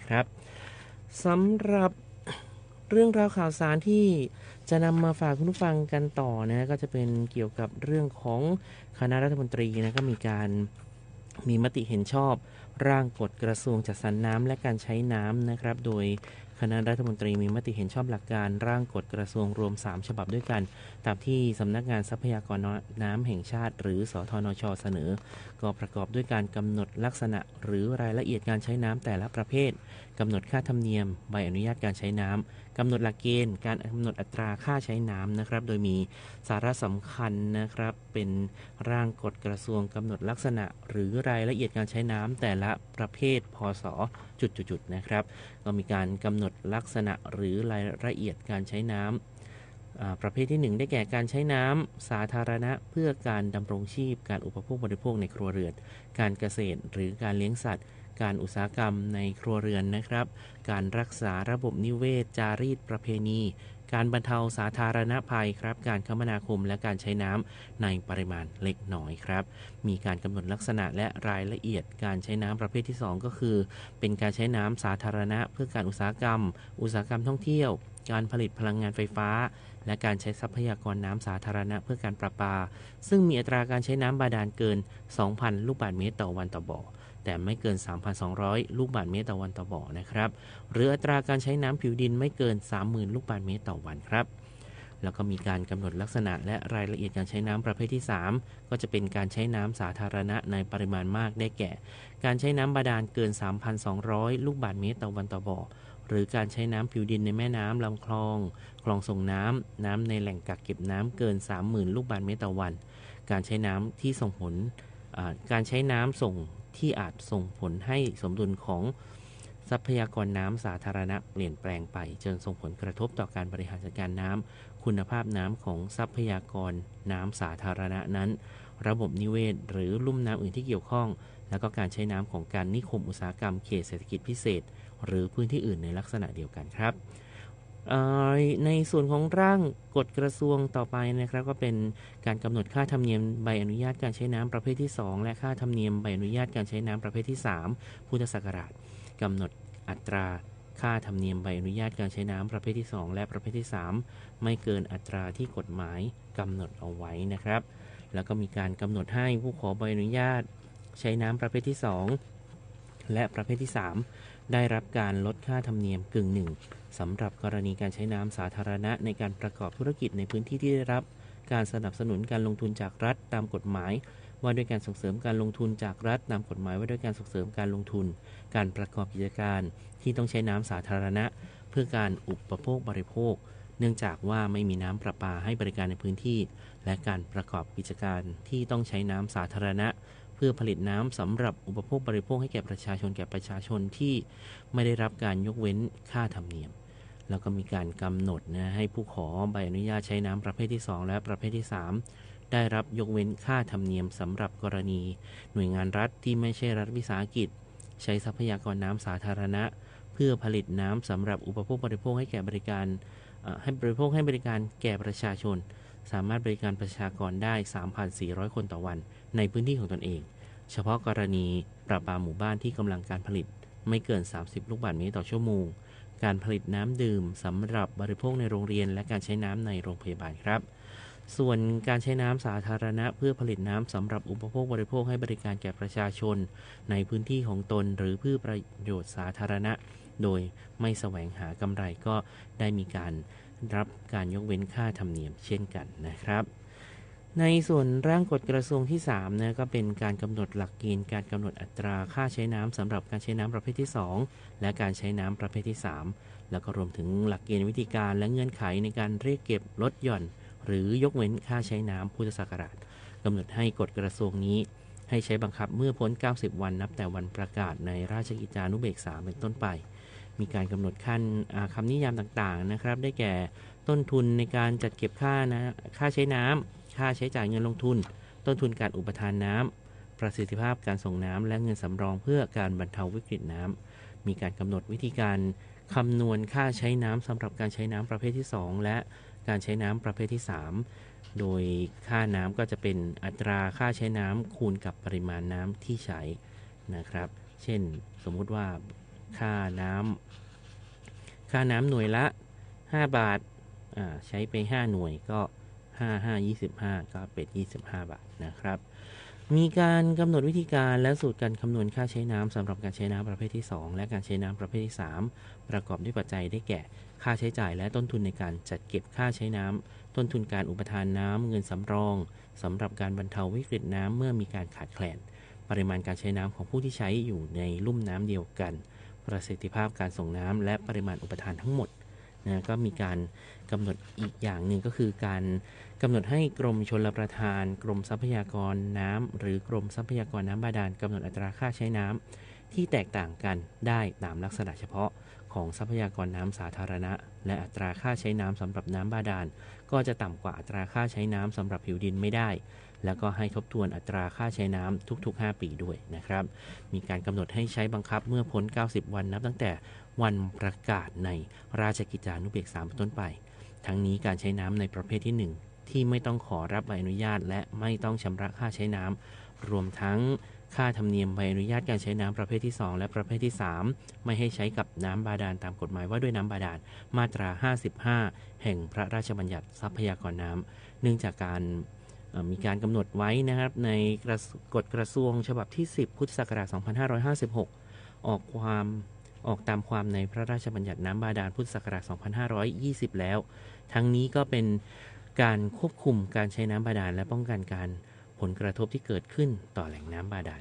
นะครับสำหรับเรื่องราวข่าวสารที่จะนำมาฝากคุณผู้ฟังกันต่อนะก็จะเป็นเกี่ยวกับเรื่องของคณะรัฐมนตรีนะก็มีการมีมติเห็นชอบร่างกฎกระทรวงจัดสรรน้ำและการใช้น้ำนะครับ โดย คณะรัฐมนตรีมีมติเห็นชอบหลักการร่างกฎกระทรวงรวม 3 ฉบับด้วยกัน ตามที่สำนักงานทรัพยากรน้ำแห่งชาติ หรือสทนชเสนอ ก็ประกอบด้วยการกำหนดลักษณะ หรือรายละเอียดการใช้น้ำแต่ละประเภทกำหนดค่าธรรมเนียมใบอนุญาตการใช้น้ำกำหนดหลักเกณฑ์ การกำหนดอัตราค่าใช้น้ำนะครับ โดยมีสาระสำคัญนะครับเป็นร่างกฎกระทรวงกำหนดลักษณะ หรือรายละเอียดการใช้น้ำแต่ละประเภทพศ จุดๆนะครับ ก็มีการกำหนดลักษณะหรือรายละเอียดการใช้น้ำประเภทที่ 1 ได้แก่การใช้น้ำสาธารณะเพื่อการดำรงชีพ การอุปโภคบริโภคในครัวเรือน การเกษตรหรือการเลี้ยงสัตว์ การอุตสาหกรรมในครัวเรือนนะครับ การรักษาระบบนิเวศจารีตประเพณี การบรรเทาสาธารณภัยครับ การคมนาคมและการใช้น้ำในปริมาณเล็กน้อยครับ มีการกำหนดลักษณะและรายละเอียดการใช้น้ำประเภทที่ 2 ก็คือ เป็นการใช้น้ำสาธารณะ เพื่อการอุตสาหกรรม อุตสาหกรรมท่องเที่ยว การผลิตพลังงานไฟฟ้า และการใช้ทรัพยากรน้ำสาธารณะเพื่อการประปา ซึ่งมีอัตราการใช้น้ำบาดาลเกิน 2,000 ลูกบาศก์เมตรต่อวันต่อบ่อ แต่ไม่เกิน 3,200 ลูกบาศก์เมตรต่อวันต่อบ่อนะครับ หรืออัตราการใช้น้ำผิวดินไม่เกิน 30,000 ลูกบาศก์เมตรต่อวันครับแล้วก็มีการกำหนดลักษณะและรายละเอียดการใช้น้ำประเภทที่ 3 ก็จะเป็นการใช้น้ำสาธารณะในปริมาณมากได้แก่ การใช้น้ำบาดาลเกิน 3,200 ลูกบาศก์เมตรต่อวันต่อบ่อ หรือการใช้น้ำผิวดินในแม่น้ำลำคลอง คลองส่งน้ำน้ำในแหล่งกักเก็บน้ำเกิน 30,000 ลูกบาศก์เมตรต่อวัน การใช้น้ำที่ส่งผลการใช้น้ำส่ง ที่อาจส่งผลให้สมดุลของทรัพยากรน้ำสาธารณะเปลี่ยนแปลงไป จนส่งผลกระทบต่อการบริหารจัดการน้ำคุณภาพน้ำของทรัพยากรน้ำสาธารณะนั้น ระบบนิเวศ หรือลุ่มน้ำอื่นที่เกี่ยวข้อง แล้วก็การใช้น้ำของการนิคมอุตสาหกรรมเขตเศรษฐกิจพิเศษ หรือพื้นที่อื่นในลักษณะเดียวกันครับ ในส่วนของร่างกฎกระทรวงต่อไปนะครับก็เป็นการกำหนดค่าธรรมเนียมใบอนุญาตการใช้น้ำประเภทที่ 2 และค่าธรรมเนียมใบอนุญาตการใช้น้ำประเภทที่ 3 พุทธศักราชกำหนดอัตราค่าธรรมเนียมใบอนุญาตการใช้น้ำประเภทที่ 2 และประเภทที่ 3 ไม่เกินอัตราที่กฎหมายกำหนดเอาไว้นะครับ แล้วก็มีการกำหนดให้ผู้ขอใบอนุญาต ใช้น้ำประเภทที่ 2 และประเภทที่ 3 ได้รับการลดค่าธรรมเนียมกึ่งหนึ่งสำหรับกรณีการใช้น้ำสาธารณะในการประกอบธุรกิจในพื้นที่ที่ได้รับการสนับสนุนการลงทุนจากรัฐตามกฎหมาย ว่าด้วยการส่งเสริมการลงทุนจากรัฐตามกฎหมายว่าด้วยการส่งเสริมการลงทุน การประกอบกิจการที่ต้องใช้น้ำสาธารณะ เพื่อการอุปโภคบริโภค เนื่องจากว่าไม่มีน้ำประปาให้บริการในพื้นที่ และการประกอบกิจการที่ต้องใช้น้ำสาธารณะ พื่อผลิตน้ำสำหรับอุปโภคบริโภคให้แก่ประชาชนแก่ประชาชนที่ไม่ได้รับการยกเว้นค่าธรรมเนียม แล้วก็มีการกำหนดนะให้ผู้ขอใบอนุญาตใช้น้ำประเภทที่ 2 และประเภทที่ 3 ได้รับยกเว้นค่าธรรมเนียมสำหรับกรณี หน่วยงานรัฐที่ไม่ใช่รัฐวิสาหกิจ ใช้ทรัพยากรน้ำสาธารณะ เพื่อผลิตน้ำสำหรับอุปโภคบริโภคให้แก่บริการให้บริโภคให้บริการแก่ประชาชน สามารถบริการประชากรได้ 3,400 คนต่อวัน ในพื้นที่ของตนเอง เฉพาะกรณีประปาหมู่บ้านที่กำลังการผลิต ไม่เกิน 30 ลูกบาศก์เมตรต่อชั่วโมง การผลิตน้ำดื่มสำหรับบริโภคในโรงเรียน และการใช้น้ำในโรงพยาบาลครับ ส่วนการใช้น้ำสาธารณะ เพื่อผลิตน้ำสำหรับอุปโภคบริโภคให้บริการแก่ประชาชน ในพื้นที่ของตนหรือเพื่อประโยชน์สาธารณะ โดยไม่แสวงหากำไรก็ได้มีการ รับการยกเว้นค่าธรรมเนียมเช่นกันนะครับ ในส่วนร่างกฎกระทรวงที่3นะก็เป็นการกำหนดหลักเกณฑ์การกำหนดอัตราค่าใช้น้ำสำหรับการใช้น้ำประเภทที่ 2 และการใช้น้ำประเภทที่ 3 แล้วก็รวมถึงหลักเกณฑ์วิธีการและเงื่อนไขในการเรียกเก็บลดหย่อน หรือยกเว้นค่าใช้น้ำพุทธศักราชกำหนดให้กฎกระทรวงนี้ให้ใช้บังคับเมื่อพ้น 90 วันนับแต่วันประกาศในราชกิจจานุเบกษาเป็นต้นไป มีการกำหนดขั้นคำนิยามต่างๆนะครับ ได้แก่ต้นทุนในการจัดเก็บค่านะค่าใช้น้ำค่าใช้จ่ายเงินลงทุน ต้นทุนการอุปทานน้ำประสิทธิภาพการส่งน้ำและเงินสำรองเพื่อการบรรเทาวิกฤตน้ำมีการกำหนดวิธีการคำนวณค่าใช้น้ำสำหรับการใช้น้ำประเภทที่ 2 และการใช้น้ำประเภทที่ 3 โดยค่าน้ำก็จะเป็นอัตราค่าใช้น้ำคูณกับปริมาณน้ำที่ใช้นะครับ เช่น สมมุติว่า ค่าน้ำค่าน้ำหน่วยละ 5 บาทาใช้ไป 5 หน่วยก็ 5 5 25 ก็เป็น 25 บาทนะครับ มีการกำหนดวิธีการและสูตรการคำนวณค่าใช้น้ำสำหรับการใช้น้ำประเภทที่ 2 และการใช้น้ำประเภทที่ 3 ประกอบด้วยปัจจัยได้แก่ค่าใช้จ่ายและต้นทุนในการจัดเก็บค่าใช้น้ำต้นทุนการอุปทานน้ำเงินสำรองสำหรับการบรรเทาวิกฤตน้ำเมื่อมีการขาดแคลน ปริมาณการใช้น้ำของผู้ที่ใช้อยู่ในลุ่มน้ำเดียวกัน ประสิทธิภาพการส่งน้ำและปริมาณอุปทานทั้งหมดนะก็มีการกำหนดอีกอย่างหนึ่งก็คือการกำหนดให้กรมชลประทาน กรมทรัพยากรน้ำหรือกรมทรัพยากรน้ำบาดาลกำหนดอัตราค่าใช้น้ำที่แตกต่างกันได้ตามลักษณะเฉพาะของทรัพยากรน้ำสาธารณะ และอัตราค่าใช้น้ำสำหรับน้ำบาดาล ก็จะต่ำกว่าอัตราค่าใช้น้ำสำหรับผิวดินไม่ได้ แล้วก็ให้ทบทวนอัตราค่าใช้น้ำทุก ๆ 5 ปีด้วยนะครับ มีการกำหนดให้ใช้บังคับเมื่อพ้น 90 วันนับตั้งแต่วันประกาศในราชกิจจานุเบกษาเป็นต้นไป ทั้งนี้การใช้น้ำในประเภทที่ 1 ที่ไม่ต้องขอรับใบอนุญาต และไม่ต้องชำระค่าใช้น้ำรวมทั้งค่าธรรมเนียมใบอนุญาตการใช้น้ำประเภทที่ 2 และประเภทที่ 3 ไม่ให้ใช้กับน้ำบาดาลตามกฎหมายว่าด้วยน้ำบาดาลมาตรา 55 แห่งพระราชบัญญัติทรัพยากรน้ำเนื่องจากการ มีการกำหนดไว้นะครับในกกฎกระทรวงฉบับที่ 10 พุทธศักราช 2556 ออกความออกตามความในพระราชบัญญัติน้ำบาดาลพุทธศักราช 2520 แล้ว ทั้งนี้ก็เป็นการควบคุมการใช้น้ำบาดาลและป้องกันการผลกระทบที่เกิดขึ้นต่อแหล่งน้ำบาดาล